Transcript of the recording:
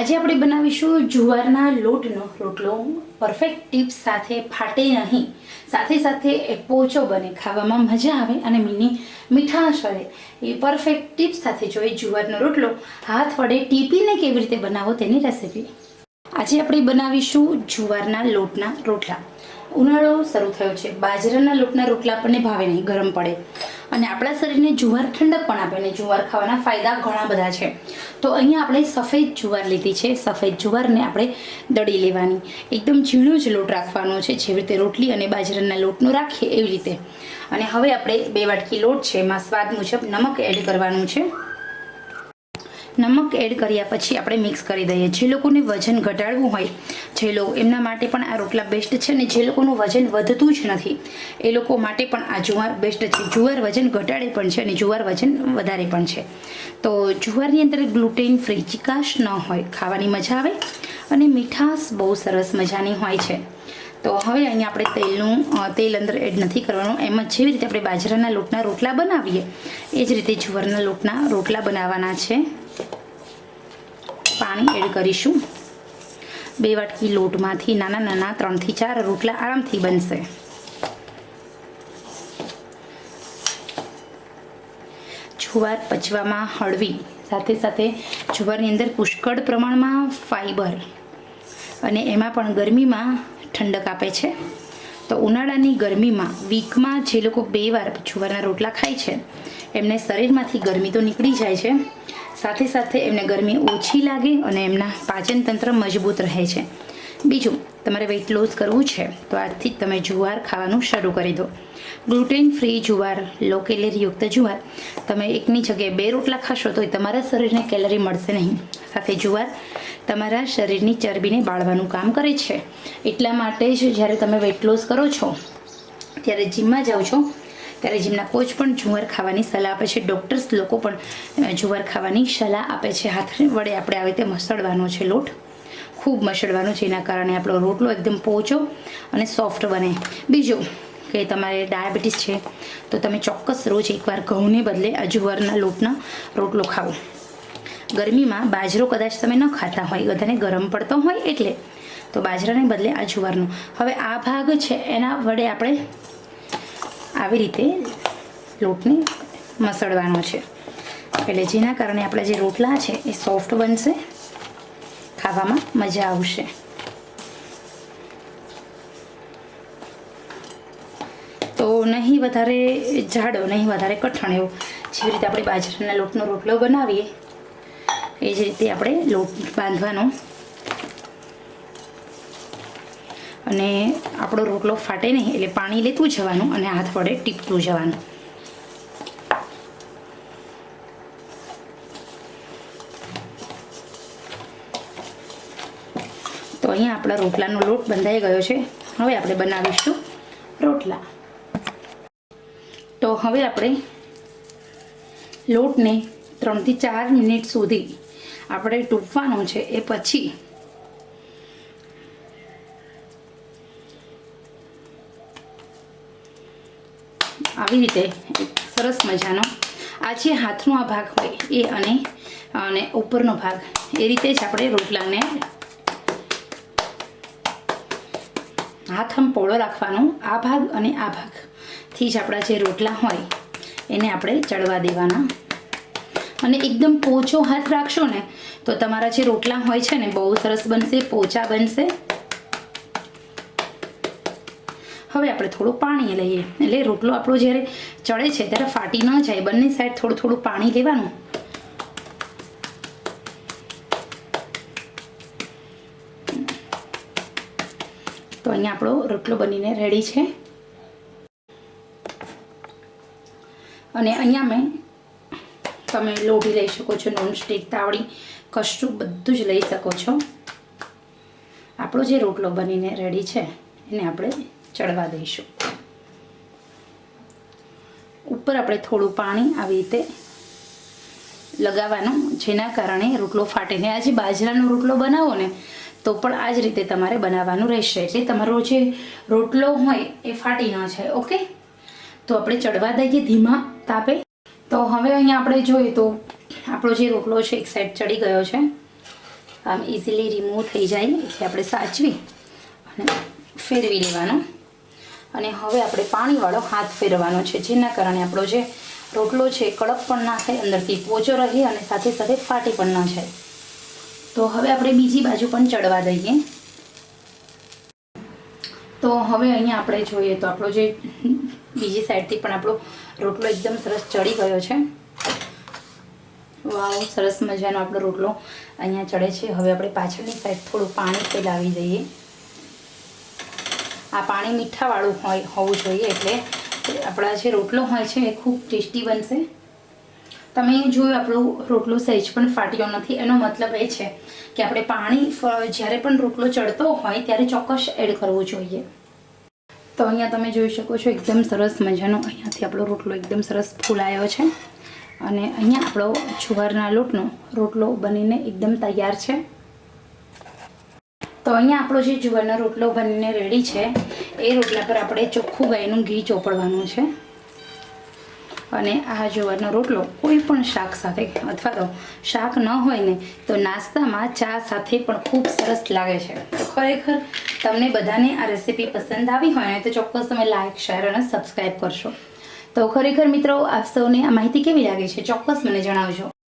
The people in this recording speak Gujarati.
આજે આપણે બનાવીશું જુવારના લોટનો રોટલો. પરફેક્ટ ટીપ્સ સાથે ફાટે નહીં. સાથે સાથે એ પોચો બને, ખાવામાં મજા આવે અને મીની મીઠાશ રહે એ પરફેક્ટ ટીપ્સ સાથે જોઈએ જુવારનો રોટલો હાથ વડે ટીપીને કેવી રીતે બનાવો તેની રેસિપી આજે આપણે બનાવીશું જુવારના લોટના રોટલા. ઉનાળો શરૂ થયો છે. બાજરાના લોટના રોટલા આપણને ભાવે નહીં, ગરમ પડે. અને આપણા શરીરને જુવાર ઠંડક પણ આપે ને જુવાર ખાવાના ફાયદા ઘણા બધા છે. તો અહીંયા આપણે સફેદ જુવાર લીધી છે. સફેદ જુવારને આપણે દળી લેવાની. એકદમ ઝીણો જ લોટ રાખવાનો છે. જેવી રીતે રોટલી અને બાજરાના લોટનો રાખીએ એવી રીતે. અને હવે આપણે બે વાટકી લોટ છે. એમાં સ્વાદ મુજબ નમક એડ કરવાનું છે. નમક એડ કર્યા પછી આપણે મિક્સ કરી દઈએ. જે લોકોને વજન ઘટાડવું હોય, જે લોકો એમના માટે પણ આ રોટલા બેસ્ટ છે ને જે લોકોનું વજન વધતું જ નથી, એ લોકો માટે પણ આ જુવાર બેસ્ટ છે. જુવાર વજન ઘટાડે પણ છે અને જુવાર વજન વધારે પણ છે. તો જુવારની અંદર ગ્લુટેન ફ્રી ચિકાશ ન હોય, ખાવાની મજા આવે અને મીઠાશ બહુ સરસ મજાની હોય છે. તો હવે અહીંયા આપણે તેલનું તેલ અંદર એડ નથી કરવાનું. એમ જેવી રીતે આપણે બાજરાના લોટના રોટલા બનાવીએ, એ જ રીતે જુવારના લોટના રોટલા બનાવવાના છે. પાણી એડ કરીશું. બે વાટકી લોટમાંથી નાના નાના ત્રણથી ચાર રોટલા આરામથી બનશે. જુવાર પચવામાં હળવી, સાથે સાથે જુવારની અંદર પુષ્કળ પ્રમાણમાં ફાઈબર. અને એમાં પણ ગરમીમાં ઠંડક આપે છે. તો ઉનાળાની ગરમીમાં વીકમાં જે લોકો બે વાર જુવારના રોટલા ખાય છે, એમને શરીરમાંથી ગરમી તો નીકળી જાય છે. સાથે સાથે એમને ગરમી ઓછી લાગે અને એમના પાચન તંત્ર મજબૂત રહે છે. બીજું, તમારે વેઇટ લોસ કરવું છે, તો આજથી જ તમે જુવાર ખાવાનું શરૂ કરી દો. ગ્લુટેન ફ્રી જુવાર લો કેલેરીયુક્ત જુવાર, તમે એકની જગ્યાએ બે રોટલા ખાશો તો તમારા શરીરને કેલરી મળશે નહીં. સાથે જુવાર, તમારા શરીરની ચરબીને બાળવાનું કામ કરે છે. એટલા માટે જ જ્યારે તમે વેઇટ લોસ કરો છો, ત્યારે જીમમાં જાઓ છો ત્યારે જીમના કોચ પણ જુવાર ખાવાની સલાહ આપે છે ડૉક્ટર્સ લોકો પણ જુવાર ખાવાની સલાહ આપે છે. હાથ વડે આપણે આવી રીતે મસળવાનો છે લોટ. ખૂબ મસળવાનો છે, એના કારણે આપણો રોટલો એકદમ પોચો અને સોફ્ટ બને. બીજું કે તમારે ડાયાબિટીસ છે, તો તમે ચોક્કસ રોજ એકવાર ઘઉંને બદલે આ જુવારના લોટના રોટલો ખાવો. ગરમીમાં બાજરો કદાચ તમે ન ખાતા હોય, બધાને ગરમ પડતો હોય એટલે, તો બાજરાને બદલે આ જુવારનો હવે આ ભાગ છે, એના વડે આપણે આવી રીતે લોટને મસળવાનો છે. એટલે જેના કારણે આપણા જે રોટલા છે એ સોફ્ટ બનશે, ખાવામાં મજા આવશે. તો નહીં વધારે જાડો, નહીં વધારે કઠણ એવો. જેવી રીતે આપણે બાજરાના લોટનો રોટલો બનાવીએ, એ જ રીતે આપણે લોટ બાંધવાનો અને આપણો રોટલો ફાટે નહીં એટલે પાણી લેતું જવાનું અને હાથ વડે ટીપતું જવાનું. તો અહીંયા આપણા રોટલાનો લોટ બંધાઈ ગયો છે. હવે આપણે બનાવીશું રોટલા. તો હવે આપણે લોટને ત્રણથી ચાર મિનિટ સુધી આપણે ટૂંપવાનો છે. એ પછી આવી રીતે સરસ મજાનો આ જે હાથનો આ ભાગ હોય એ અને અને ઉપરનો ભાગ, એ રીતે જ આપણે રોટલાને હાથ આમ પોળો રાખવાનો, આ ભાગ અને આ ભાગથી જ આપણા જે રોટલા હોય, એને આપણે ચડવા દેવાના. અને એકદમ પોચો હાથ રાખશો ને, તો તમારા જે રોટલા હોય છે ને, બહુ સરસ બનશે, પોચા બનશે. હવે આપણે થોડું પાણી લઈએ. એટલે રોટલો આપણો જ્યારે ચડે છે ત્યારે ફાટી ન જાય. બંને સાઈડ થોડું થોડું પાણી લેવાનું. તો અહીંયા આપણો રોટલો બનીને રેડી છે. અને અહીંયા મેં તમે લોઢી લઈ શકો છો નોનસ્ટિક તાવડી કશું બધું જ લઈ શકો છો. આપણો જે રોટલો બનીને રેડી છે, એને આપણે ચડવા દઈશું. ઉપર આપણે થોડું પાણી આવી રીતે લગાવવાનું, જેના કારણે રોટલો ફાટે. ને આજે બાજરાનો રોટલો બનાવો ને, તો પણ આ જ રીતે તમારે બનાવવાનું રહેશે. એટલે તમારો જે રોટલો હોય એ ફાટી ન જાય, ઓકે? તો આપણે ચડવા દઈએ ધીમા તાપે. તો હવે અહીંયા આપણે જોઈએ તો આપણો જે રોટલો છે, એક સાઈડ ચડી ગયો છે. આમ ઇઝીલી રિમૂવ થઈ જાય, એટલે આપણે સાચવી અને ફેરવી લેવાનો. અને હવે આપણે પાણીવાળો હાથ ફેરવાનો છે, જેના કારણે આપણો જે રોટલો છે કડક પણ ના થાય, અંદરથી પોચો રહે અને સાથે સાથે ફાટી પણ ના જાય. તો હવે આપણે બીજી બાજુ પણ ચડવા દઈએ. તો હવે અહીંયા આપણે જોઈએ તો આપણો જે બીજી સાઈડથી પણ આપણો રોટલો એકદમ સરસ ચડી ગયો છે. વાવ, સરસ મજાનો આપણો રોટલો અહીંયા ચડે છે. હવે આપણે પાછળની સાઈડ થોડું પાણી ફેલાવી દઈએ. આ પાણી મીઠાવાળું હોય, હોવું જોઈએ એટલે આપણા જે રોટલો હોય છે એ ખૂબ ટેસ્ટી બનશે. તમે જોયું, આપણો રોટલો સહેજ પણ ફાટ્યો નથી. એનો મતલબ એ છે કે આપણે પાણી જ્યારે પણ રોટલો ચડતો હોય ત્યારે ચોક્કસ એડ કરવું જોઈએ. તો અહીંયા તમે જોઈ શકો છો, એકદમ સરસ મજાનો અહીંયાથી આપણો રોટલો એકદમ સરસ ફૂલાયો છે. અને અહીંયા આપણો જુવારના લોટનો રોટલો બનીને એકદમ તૈયાર છે. તો અહીંયા આપણો જે જુવારનો રોટલો બનીને રેડી છે, એ રોટલા પર આપણે ચોખ્ખું ગાયનું ઘી ચોપડવાનું છે. અને આ જુવારનો રોટલો કોઈ પણ શાક સાથે અથવા તો શાક ન હોય ને, તો નાસ્તામાં ચા સાથે પણ ખૂબ સરસ લાગે છે. તો ખરેખર તમને બધાને આ રેસીપી પસંદ આવી હોય ને, તો ચોક્કસ તમે લાઇક શેર અને સબસ્ક્રાઈબ કરશો. તો ખરેખર મિત્રો, આપ સૌને આ માહિતી કેવી લાગે છે, ચોક્કસ મને જણાવજો.